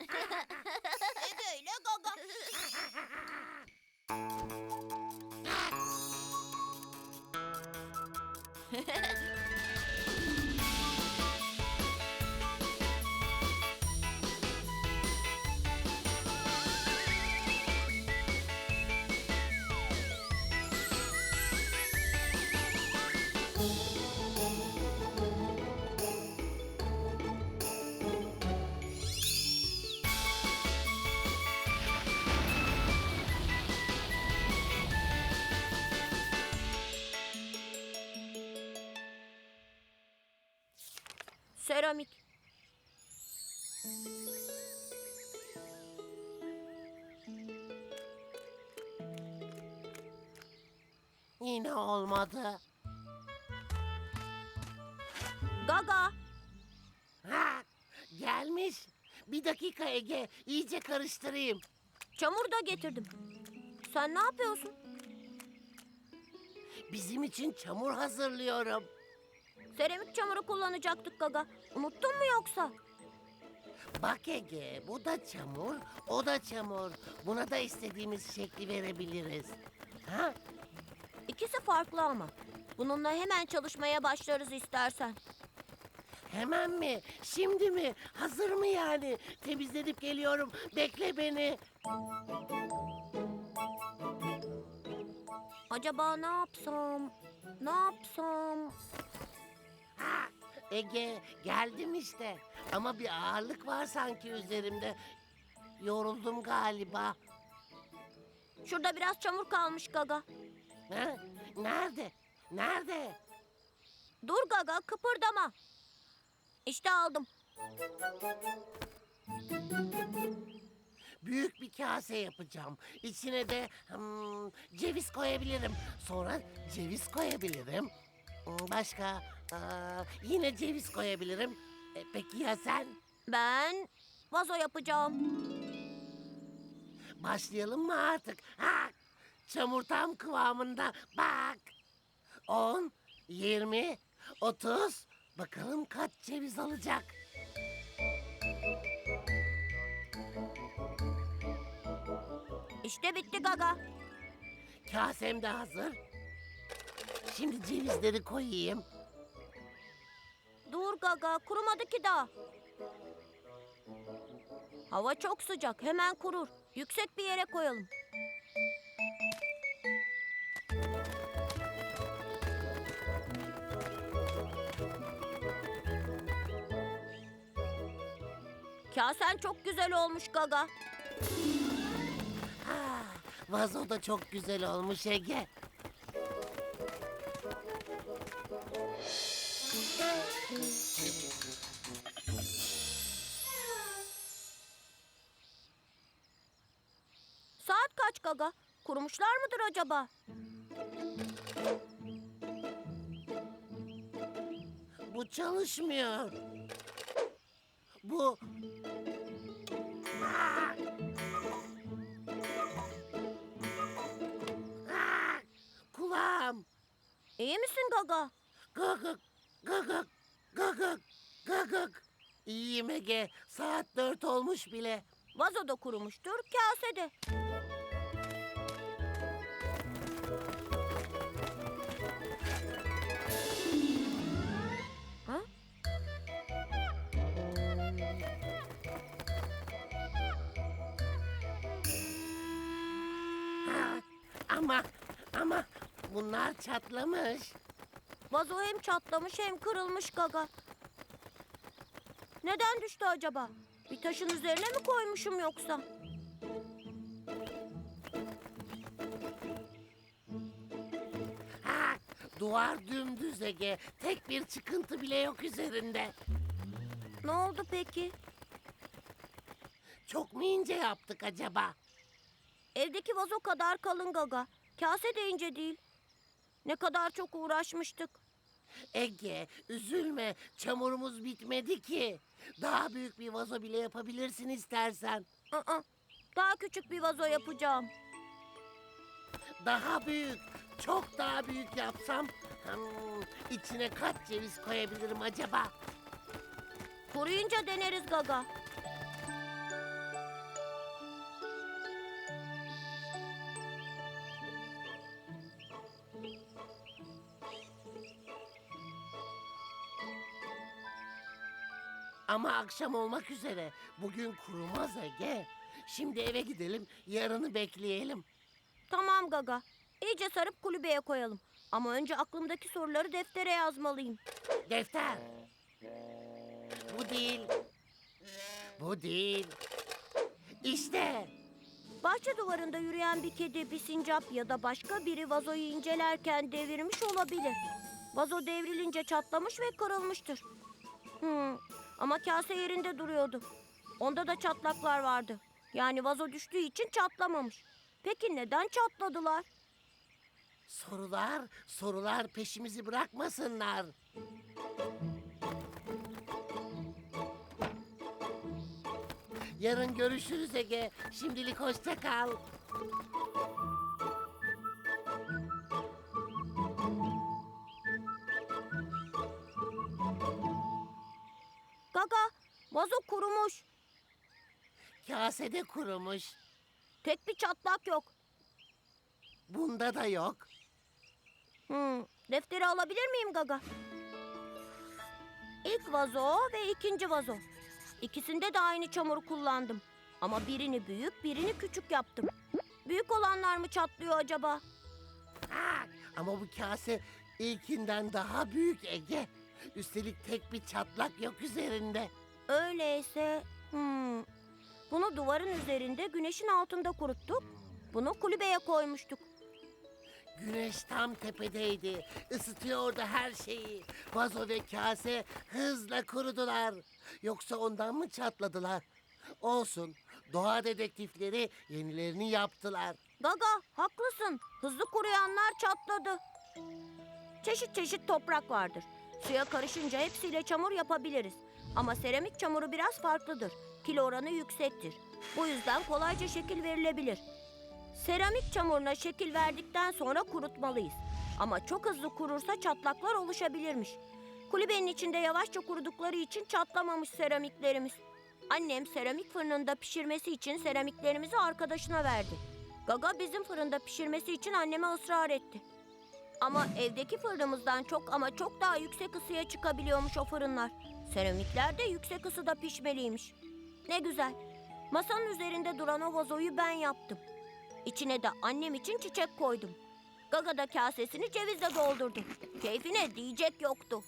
Ege ile Gaga. Seramik. Yine olmadı. Gaga. Ha, gelmiş. Bir dakika Ege, iyice karıştırayım. Çamur da getirdim. Sen ne yapıyorsun? Bizim için çamur hazırlıyorum. Seramik çamuru kullanacaktık Gaga. Unuttun mu yoksa? Bak Ege, bu da çamur, o da çamur. Buna da istediğimiz şekli verebiliriz. Ha? İkisi farklı ama. Bununla hemen çalışmaya başlarız istersen. Hemen mi? Şimdi mi? Hazır mı yani? Temizlenip geliyorum. Bekle beni. Acaba ne yapsam? Ne yapsam? Ege, geldim işte. Ama bir ağırlık var sanki üzerimde. Yoruldum galiba. Şurada biraz çamur kalmış Gaga. Ha? Nerede? Nerede? Dur Gaga kıpırdama. İşte aldım. Büyük bir kase yapacağım. İçine de hmm, ceviz koyabilirim. Sonra ceviz koyabilirim. Hmm, Başka aa, yine ceviz koyabilirim. E, peki ya sen? Ben vazo yapacağım. Başlayalım mı artık? Ha! Çamur tam kıvamında. Bak. 10, 20, 30. Bakalım kaç ceviz alacak. İşte bitti Gaga. Kasem de hazır. Şimdi cevizleri koyayım. Dur Gaga kurumadı ki daha. Hava çok sıcak hemen kurur. Yüksek bir yere koyalım. Kasen çok güzel olmuş Gaga. Vazo da çok güzel olmuş Ege. Gaga? Kurumuşlar mıdır acaba? Bu çalışmıyor. Bu... Kulağım. İyi misin Gaga? Gıgık, gıgık, gıgık, gıgık. İyiyim Ege. Saat dört olmuş bile. Vazo da kurumuştur, kase ama, ama bunlar çatlamış. Vazo hem çatlamış hem kırılmış Gaga. Neden düştü acaba? Bir taşın üzerine mi koymuşum yoksa? Ha, duvar dümdüz Ege. Tek bir çıkıntı bile yok üzerinde. Ne oldu peki? Çok mu ince yaptık acaba? Evdeki vazo kadar kalın Gaga. Kase de ince değil. Ne kadar çok uğraşmıştık. Ege, üzülme. Çamurumuz bitmedi ki. Daha büyük bir vazo bile yapabilirsin istersen. Aa, daha küçük bir vazo yapacağım. Daha büyük, çok daha büyük yapsam... hmm, içine kaç ceviz koyabilirim acaba? Kuruyunca deneriz Gaga. Ama akşam olmak üzere. Bugün kurumaz Ege. Şimdi eve gidelim, yarını bekleyelim. Tamam Gaga. İyice sarıp kulübeye koyalım. Ama önce aklımdaki soruları deftere yazmalıyım. Defter. Bu değil. Bu değil. İşte. Bahçe duvarında yürüyen bir kedi, bir sincap ya da başka biri vazoyu incelerken devirmiş olabilir. Vazo devrilince çatlamış ve kırılmıştır. Hmm, ama kase yerinde duruyordu. Onda da çatlaklar vardı. Yani vazo düştüğü için çatlamamış. Peki neden çatladılar? Sorular, sorular peşimizi bırakmasınlar. Yarın görüşürüz Ege. Şimdilik hoşça kal. Vazo kurumuş. Kasede kurumuş. Tek bir çatlak yok. Bunda da yok. Hmm, defteri alabilir miyim Gaga? İlk vazo ve ikinci vazo. İkisinde de aynı çamuru kullandım. Ama birini büyük, birini küçük yaptım. Büyük olanlar mı çatlıyor acaba? Ha, ama bu kase ilkinden daha büyük Ege. Üstelik tek bir çatlak yok üzerinde. Öyleyse... Hmm, bunu duvarın üzerinde güneşin altında kuruttuk. Bunu kulübeye koymuştuk. Güneş tam tepedeydi. Isıtıyordu her şeyi. Vazo ve kase hızla kurudular. Yoksa ondan mı çatladılar? Olsun. Doğa dedektifleri yenilerini yaptılar. Gaga, haklısın. Hızlı kuruyanlar çatladı. Çeşit çeşit toprak vardır. Suya karışınca hepsiyle çamur yapabiliriz. Ama seramik çamuru biraz farklıdır. Kilo oranı yüksektir. Bu yüzden kolayca şekil verilebilir. Seramik çamuruna şekil verdikten sonra kurutmalıyız. Ama çok hızlı kurursa çatlaklar oluşabilirmiş. Kulübenin içinde yavaşça kurudukları için çatlamamış seramiklerimiz. Annem seramik fırınında pişirmesi için seramiklerimizi arkadaşına verdi. Gaga bizim fırında pişirmesi için anneme ısrar etti. Ama evdeki fırınımızdan çok ama çok daha yüksek ısıya çıkabiliyormuş o fırınlar. Seramikler de yüksek ısıda pişmeliymiş. Ne güzel. Masanın üzerinde duran o vazoyu ben yaptım. İçine de annem için çiçek koydum. Gaga da kasesini cevizle doldurdu. Keyfine diyecek yoktu.